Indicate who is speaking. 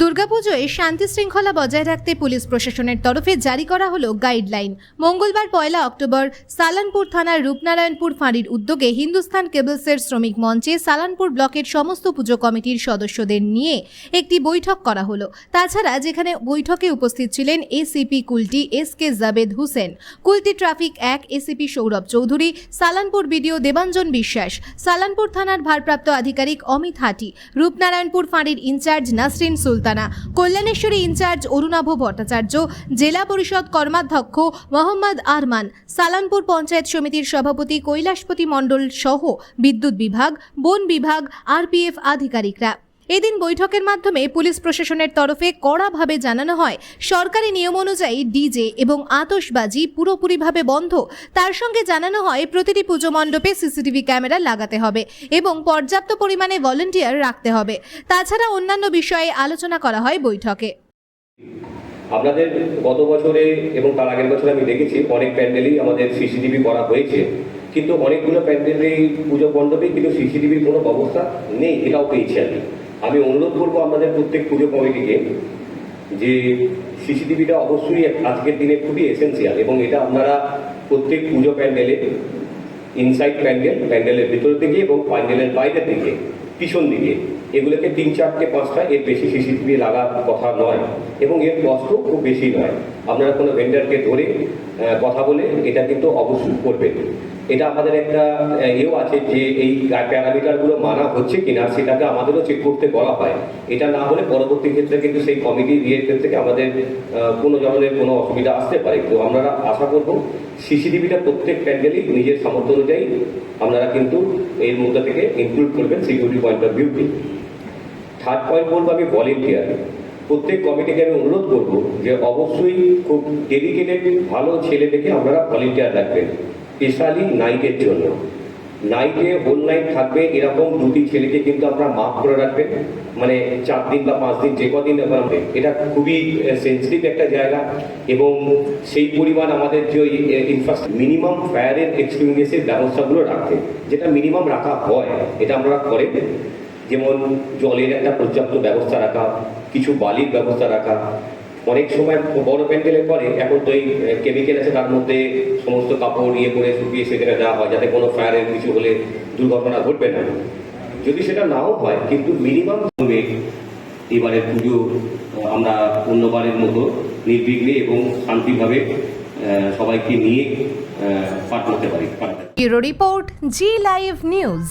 Speaker 1: দুর্গাপুজোয় শান্তি শৃঙ্খলা বজায় রাখতে পুলিশ প্রশাসনের তরফে জারি করা হলো গাইডলাইন। মঙ্গলবার পয়লা অক্টোবর সালানপুর থানার রূপনারায়ণপুর ফাঁড়ির উদ্যোগে হিন্দুস্তান কেবলসের শ্রমিক মঞ্চে সালানপুর ব্লকের সমস্ত পুজো কমিটির সদস্যদের নিয়ে একটি বৈঠক করা হলো। তাছাড়া যেখানে বৈঠকে উপস্থিত ছিলেন ACP Kulti S K Javed Hussain, Kulti traffic এক এসিপি সৌরভ চৌধুরী, সালানপুর বিডিও দেবাঞ্জন বিশ্বাস, সালানপুর থানার ভারপ্রাপ্ত আধিকারিক অমিত হাটি, রূপনারায়ণপুর ফাঁড়ির ইনচার্জ নাসরিন সুলতানা কল্যাণেশ্বরী ইনচার্জ অরুণাভ ভট্টাচার্য, জেলা পরিষদ কর্মাধ্যক্ষ মোহাম্মদ আরমান, সালানপুর পঞ্চায়েত সমিতির সভাপতি কৈলাসপতি মণ্ডল সহ বিদ্যুৎ বিভাগ, বন বিভাগ, আরপিএফ আধিকারিকরা। এদিন বৈঠকের মাধ্যমে পুলিশ প্রশাসনের তরফে কড়াভাবে জানানো হয়, সরকারি নিয়ম অনুযায়ী ডিজে এবং আতশবাজি পুরোপুরিভাবে বন্ধ। তার সঙ্গে জানানো হয়, প্রতিটি পুজো মণ্ডপে সিসিটিভি ক্যামেরা লাগাতে হবে এবং পর্যাপ্ত পরিমাণে ভলেন্টিয়ার রাখতে হবে। তাছাড়া অন্যান্য বিষয়ে আলোচনা করা হয় বৈঠকে।
Speaker 2: আপনাদের গত বছরে এবং তার আগের বছরে আমি দেখেছি, অনেক প্যান্ডেলই আমাদের সিসিটিভি করা হয়েছে। কিন্তু অনেকগুলো প্যান্ডেলেই পুজো মণ্ডপে কিন্তু সিসিটিভির কোনো ব্যবস্থা নেই, এটাও পেয়েছি আমি। আমি অনুরোধ করব আমাদের প্রত্যেক পুজো কমিটিকে যে সিসিটিভিটা অবশ্যই আজকের দিনে খুবই এসেন্সিয়াল এবং এটা আপনারা প্রত্যেক পুজো প্যান্ডেলে ইনসাইড প্যান্ডেল, প্যান্ডেলের ভিতর দিকে এবং প্যান্ডেলের বাইরের দিকে পিছন দিকে, এগুলোকে তিন চারটে পাঁচটা, এর বেশি সিসিটিভি লাগার কথা নয় এবং এর কষ্ট খুব বেশি নয়। আপনারা কোনো ভেন্ডারকে ধরে কথা বলে এটা কিন্তু অবশ্যই করবেন। এটা আমাদের একটা এও আছে যে এই প্যারামিটারগুলো মানা হচ্ছে কিনা সেটাকে আমাদেরও চেক করতে বলা হয়। এটা না হলে পরবর্তী ক্ষেত্রে কিন্তু সেই কমিটি ইয়ের থেকে আমাদের কোনো ধরনের কোনো অসুবিধা আসতে পারে। তো আমরা আশা করব সিসিটিভিটা প্রত্যেক প্যান্ডেলই নিজের সামর্থ্য অনুযায়ী আপনারা কিন্তু এর মধ্যে থেকে ইনক্লুড করবেন সিকিউরিটি পয়েন্ট অফ ভিউকে থার্ড পয়েন্ট বলব আমি ভলেন্টিয়ার প্রত্যেক কমিটিকে আমি অনুরোধ করব যে অবশ্যই খুব ডেডিকেটেড ভালো ছেলে দেখে আপনারা ভলেন্টিয়ার রাখবেন স্পেশালি নাইটের জন্য। নাইটে হোল নাইট থাকবে, এরকম দুটি ছেলেকে কিন্তু আপনারা মাফ করে রাখবেন। মানে চার দিন বা পাঁচ দিন, যে কদিন হবে, এটা খুবই সেন্সিটিভ একটা জায়গা। এবং সেই পরিমাণ আমাদের যে ওই ইনফ্রাস্ট্রাকচার মিনিমাম ফায়ারের এক্সপিরিয়েন্সের ব্যবস্থাগুলো রাখতে। যেটা মিনিমাম রাখা হয়, এটা আমরা করেন। যেমন জলের একটা পর্যাপ্ত ব্যবস্থা রাখা, কিছু বালির ব্যবস্থা রাখা অনেক সময় বড় প্যান্ডেলে পরে এখন তো এই কেমিক্যাল আছে, তার মধ্যে সমস্ত কাপড় ইয়ে করে শুকিয়ে সেখানে দেওয়া হয়, যাতে কোনো ফায়ারের কিছু হলে দুর্ঘটনা ঘটবে না। যদি সেটা নাও হয়, কিন্তু মিনিমাম হবে এবারের পুজো আমরা অন্যবারের মতো নির্বিঘ্নে এবং শান্তিভাবে সবাইকে নিয়ে পাঠ করতে পারি
Speaker 1: রিপোর্ট, জি লাইভ নিউজ।